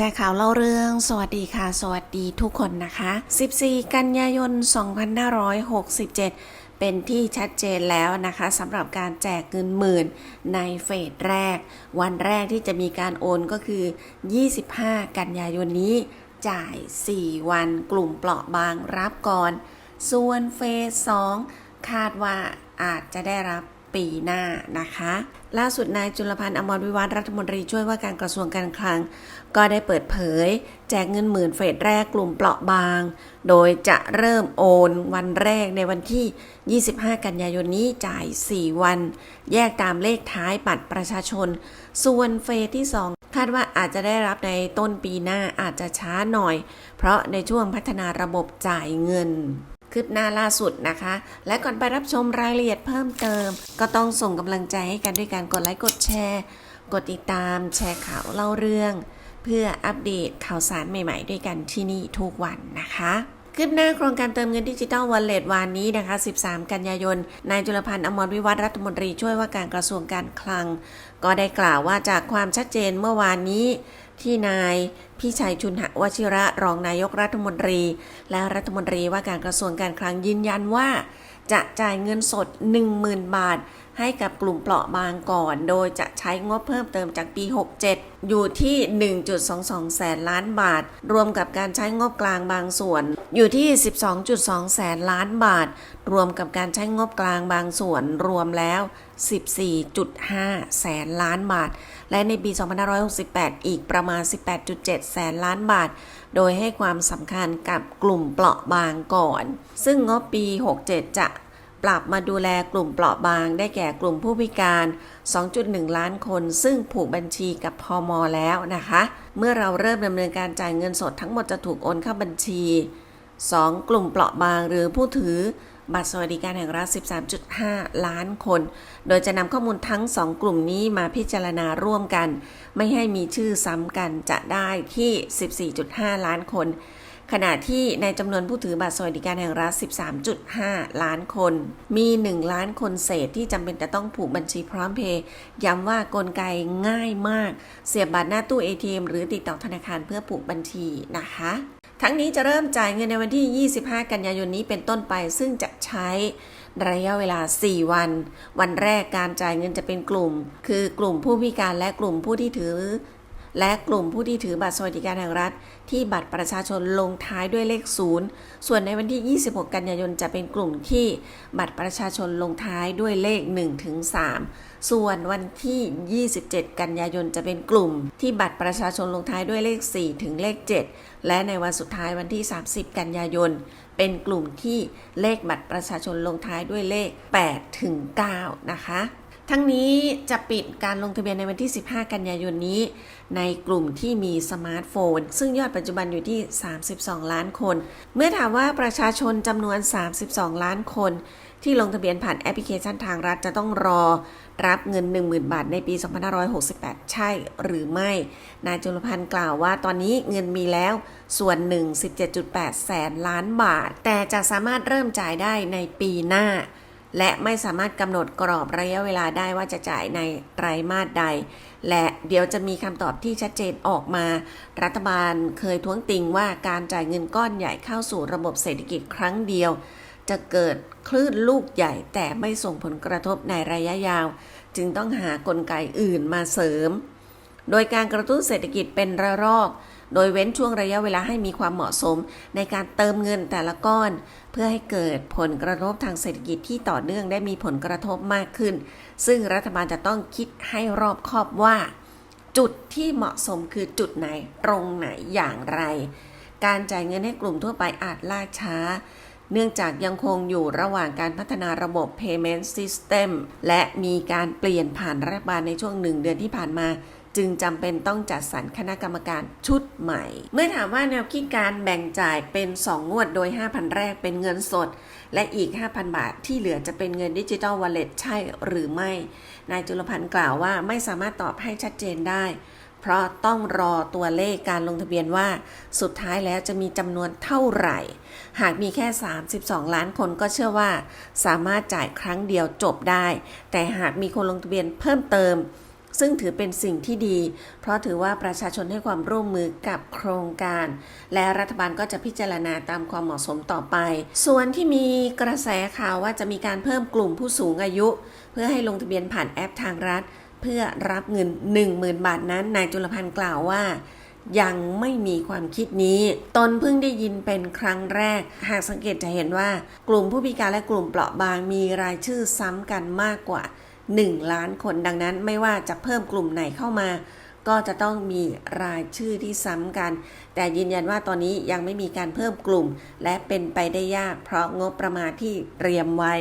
ชร์ข่าวเล่าเรื่อง สวัสดีค่ะ สวัสดีทุกคนนะคะ 14 กันยายน 2567 เป็นที่ชัดเจนแล้วนะคะสำหรับการแจกเงินหมื่นในเฟสแรก วันแรกที่จะมีการโอนก็คือ 25 กันยายนนี้ จ่าย 4 วันกลุ่มเปราะบางรับก่อน ส่วนเฟส 2 คาดว่าอาจจะได้รับ ปีหน้านะคะล่าสุดนายจุลพันธ์อมรวิวัฒน์รัฐมนตรีช่วยว่าการกระทรวงการคลัง ก็ได้เปิดเผย แจกเงินหมื่นเฟสแรกกลุ่มเปราะบาง โดยจะเริ่มโอนวันแรกในวันที่ 25 กันยายนนี้จ่าย 4 วัน แยกตามเลขท้ายบัตรประชาชน ส่วนเฟสที่ 2 คาดว่าอาจจะได้รับในต้นปีหน้าอาจจะช้าหน่อย เพราะในช่วงพัฒนาระบบจ่ายเงิน คืบหน้าล่าสุดนะคะ และก่อนไปรับชมรายละเอียดเพิ่มเติม ก็ต้องส่งกำลังใจให้กันด้วยการกดไลค์กดแชร์ กดติดตาม แชร์ข่าวเล่าเรื่อง เพื่ออัปเดตข่าวสารใหม่ ๆ ด้วยกันที่นี่ทุกวันนะคะคืบหน้าโครงการเติมเงินดิจิทัลวอลเล็ตวันนี้นะคะ 13 กันยายน นายจุลพันธ์อมรวิวัฒรัฐมนตรีช่วยว่าการกระทรวงการคลัง ก็ได้กล่าวว่าจากความชัดเจนเมื่อวานนี้ ที่นายพี่ชัยชุนหวชิระรองนายกรัฐมนตรี และรัฐมนตรีว่าการกระทรวงการคลังยืนยันว่า จะจ่ายเงินสด 10,000 บาท ให้กับกลุ่มเปราะบางก่อน โดยจะใช้งบเพิ่มเติมจากปี 67 อยู่ที่ 1.22 แสนล้านบาท รวมกับการใช้งบกลางบางส่วน อยู่ที่ 12.2 แสนล้านบาท รวมกับการใช้งบกลางบางส่วน รวมแล้ว 14.5 แสนล้านบาท และในปี 2568 อีกประมาณ 18.7 แสนล้านบาท โดยให้ความสำคัญกับกลุ่มเปราะบางก่อน ซึ่งงบปี 67 จะ ปรับมาดูแลกลุ่มเปราะบางได้แก่กลุ่มผู้พิการ 2.1 ล้านคน ซึ่งผูกบัญชีกับพอมอแล้วนะคะ เมื่อเราเริ่มดำเนินการจ่ายเงินสดทั้งหมดจะถูกโอนเข้าบัญชี 2. กลุ่มเปราะบางหรือผู้ถือบัตรสวัสดิการแห่งรัฐ 13.5 ล้านคน โดยจะนำข้อมูลทั้ง 2 กลุ่มนี้มาพิจารณาร่วมกัน ไม่ให้มีชื่อซ้ำกันจะได้ที่ 14.5 ล้านคน ขณะที่ในจำนวนผู้ถือบัตรสวัสดิการแห่งรัฐ 13.5 ล้านคน มี 1 ล้านคนเศษที่จำเป็นจะต้องผูกบัญชีพร้อมเพย์ย้ำว่ากลไกง่ายมาก เสียบบัตรหน้าตู้ ATM หรือติดต่อธนาคารเพื่อผูกบัญชีนะคะทั้งนี้จะเริ่มจ่ายเงินในวันที่ 25 กันยายนนี้เป็นต้นไป ซึ่งจะใช้ระยะเวลา 4 วัน วันแรกการจ่ายเงินจะเป็นกลุ่ม คือกลุ่มผู้พิการและกลุ่มผู้ที่ถือ และกลุ่มผู้ที่ถือบัตรสวัสดิการแห่งรัฐ ที่บัตรประชาชนลงท้ายด้วยเลข 0 ส่วนในวันที่ 26 กันยายนจะเป็นกลุ่มที่บัตรประชาชนลงท้ายด้วยเลข1ถึง3ส่วนวันที่ 27 กันยายนจะเป็นกลุ่ม ที่บัตรประชาชนลงท้ายด้วยเลข 4 ถึงเลข 7 และในวันสุดท้ายวันที่ 30 กันยายนเป็นกลุ่มที่เลขบัตรประชาชนลงท้ายด้วยเลข 8 ถึง 9 นะคะ ทั้งนี้จะปิดการลงทะเบียนในวันที่ 15 กันยายนนี้ ในกลุ่มที่มีสมาร์ทโฟน ซึ่งยอดปัจจุบันอยู่ที่ 32 ล้านคน เมื่อถามว่าประชาชนจำนวน 32 ล้านคน ที่ลงทะเบียนผ่านแอปพลิเคชันทางรัฐจะต้องรอ รับเงิน 10,000 บาทในปี 2568 ใช่หรือไม่ นายจุลพันธ์กล่าวว่าตอนนี้เงินมีแล้วส่วนหนึ่ง17.8 แสนล้านบาท แต่จะสามารถเริ่มจ่ายได้ในปีหน้า และไม่สามารถกำหนดกรอบระยะเวลาได้ว่าจะจ่ายในไตรมาสใด และเดี๋ยวจะมีคำตอบที่ชัดเจนออกมา รัฐบาลเคยท้วงติงว่าการจ่ายเงินก้อนใหญ่เข้าสู่ระบบเศรษฐกิจครั้งเดียว จะเกิดคลื่นลูกใหญ่แต่ไม่ส่งผลกระทบในระยะยาว จึงต้องหากลไกอื่นมาเสริม โดยการกระตุ้นเศรษฐกิจเป็นระลอก โดยเว้นช่วงระยะเวลาให้มีความเหมาะสมในการเติมเงินแต่ละก้อน เพื่อให้เกิดผลกระทบทางเศรษฐกิจที่ต่อเนื่องได้มีผลกระทบมากขึ้น ซึ่งรัฐบาลจะต้องคิดให้รอบคอบว่า จุดที่เหมาะสมคือจุดไหนตรงไหนอย่างไร การจ่ายเงินให้กลุ่มทั่วไปอาจล่าช้าเนื่องจากยังคงอยู่ระหว่างการพัฒนาระบบ payment system และมีการเปลี่ยนผ่านรัฐบาลในช่วงหนึ่งเดือนที่ผ่านมา จึงจำเป็นต้องจัดสรรคณะกรรมการชุดใหม่ เมื่อถามว่าแนวคิดการแบ่งจ่ายเป็น 2 งวดโดย 5,000 แรกเป็นเงินสด และอีก 5,000 บาทที่เหลือจะเป็นเงินดิจิทัลวอลเล็ตใช่หรือไม่ นายจุลพันธ์กล่าวว่าไม่สามารถตอบให้ชัดเจนได้ เพราะต้องรอตัวเลขการลงทะเบียนว่า สุดท้ายแล้วจะมีจำนวนเท่าไหร่ หากมีแค่ 32 ล้านคนก็เชื่อว่า สามารถจ่ายครั้งเดียวจบได้ แต่หากมีคนลงทะเบียนเพิ่มเติม ซึ่งถือเป็นสิ่งที่ดี เพราะถือว่าประชาชนให้ความร่วมมือกับโครงการ และรัฐบาลก็จะพิจารณาตามความเหมาะสมต่อไป ส่วนที่มีกระแสข่าวว่าจะมีการเพิ่มกลุ่มผู้สูงอายุ เพื่อให้ลงทะเบียนผ่านแอปทางรัฐ เพื่อรับเงิน 10,000 บาทนั้น นายจุลพันธ์กล่าวว่ายังไม่มีความคิดนี้ ตนเพิ่งได้ยินเป็นครั้งแรก หากสังเกตจะเห็นว่า กลุ่มผู้พิการและกลุ่มเปราะบางมีรายชื่อซ้ำกันมากกว่า 1 ล้านคนดังนั้นไม่ว่าจะเพิ่มกลุ่มไหนเข้ามา ก็จะต้องมีรายชื่อที่ซ้ำกัน แต่ยืนยันว่าตอนนี้ยังไม่มีการเพิ่มกลุ่ม และเป็นไปได้ยากเพราะงบประมาณที่เตรียมไว้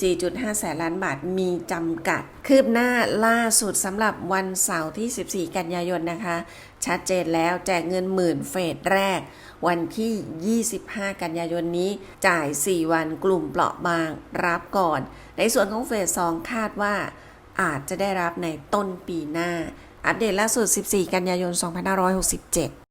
14.5 แสนล้านบาทมีจำกัด คืบหน้าล่าสุดสำหรับวันเสาร์ที่ 14 กันยายนนะคะ ชัดเจนแล้วแจกเงินหมื่นเฟสแรก วันที่ 25 กันยายนนี้จ่าย 4 วันกลุ่มเปราะบางรับก่อน ในส่วนของเฟส 2 คาดว่า อาจจะได้รับในต้นปีหน้า อัปเดตล่าสุด 14 กันยายน 2567